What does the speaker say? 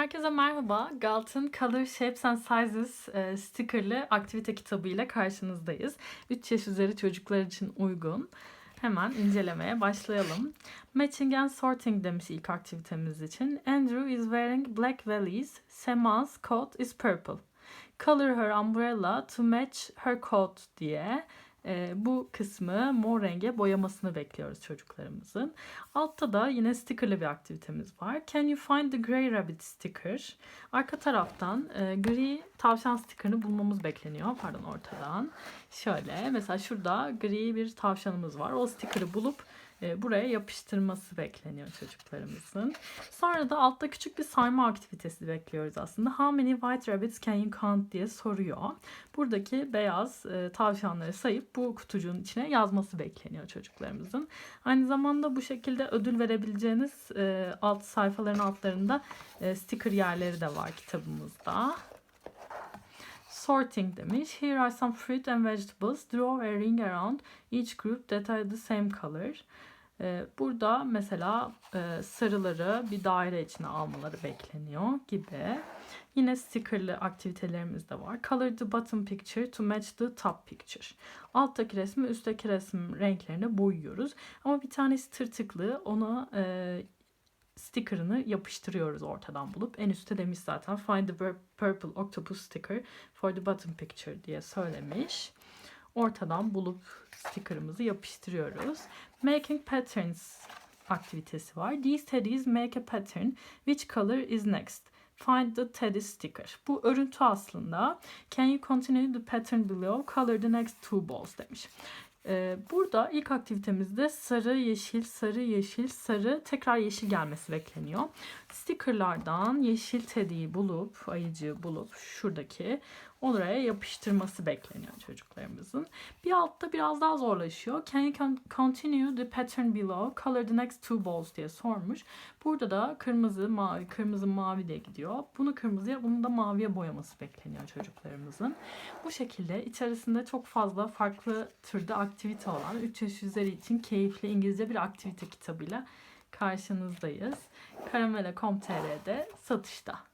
Herkese merhaba. Galton Color Shapes and Sizes e, stickerlı aktivite kitabıyla karşınızdayız. 3 yaş üzeri çocuklar için uygun. Hemen incelemeye başlayalım. Matching and Sorting demiş ilk aktivitemiz için. Andrew is wearing black valleys. Sema's coat is purple. Color her umbrella to match her coat diye e, bu kısmı mor renge boyamasını bekliyoruz çocuklarımızın. Altta da yine stickerlı bir aktivitemiz var. Can you find the gray rabbit sticker? Arka taraftan e, gri tavşan stickerını bulmamız bekleniyor. Pardon ortadan. Şöyle mesela şurada gri bir tavşanımız var. O sticker'ı bulup buraya yapıştırması bekleniyor çocuklarımızın. Sonra da altta küçük bir sayma aktivitesi bekliyoruz aslında. How many white rabbits can you count diye soruyor. Buradaki beyaz e, tavşanları sayıp bu kutucuğun içine yazması bekleniyor çocuklarımızın. Aynı zamanda bu şekilde ödül verebileceğiniz e, alt sayfaların altlarında e, sticker yerleri de var kitabımızda. Sorting demiş. Here are some fruit and vegetables. Draw a ring around each group that are the same color. Ee, Burada mesela e, sarıları bir daire içine almaları bekleniyor gibi. Yine stickerlı aktivitelerimiz de var. Color the bottom picture to match the top picture. Alttaki resmi üstteki resim renklerine boyuyoruz. Ama bir tanesi tırtıklı. Ona e, sticker'ını yapıştırıyoruz ortadan bulup. En üstte demiş zaten find the pur- purple octopus sticker for the bottom picture diye söylemiş. Ortadan bulup sticker'ımızı yapıştırıyoruz. Making patterns aktivitesi var. These teddies make a pattern. Which color is next? Find the teddy sticker. Bu örüntü aslında. Can you continue the pattern below? Color the next two balls demiş. Ee, burada ilk aktivitemizde sarı, yeşil, sarı, yeşil, sarı tekrar yeşil gelmesi bekleniyor. Stickerlardan yeşil teddy'yi bulup, ayıcığı bulup şuradaki oraya yapıştırması bekleniyor çocuklarımızın. Bir altta biraz daha zorlaşıyor. Can you con- continue the pattern below? Color the next two balls diye sormuş. Burada da kırmızı, mavi, kırmızı, mavi diye gidiyor. Bunu kırmızıya, bunu da maviye boyaması bekleniyor çocuklarımızın. Bu şekilde içerisinde çok fazla farklı türde aktivite olan 3 yaş üzeri için keyifli İngilizce bir aktivite kitabıyla karşınızdayız. Karamele.com.tr'de satışta.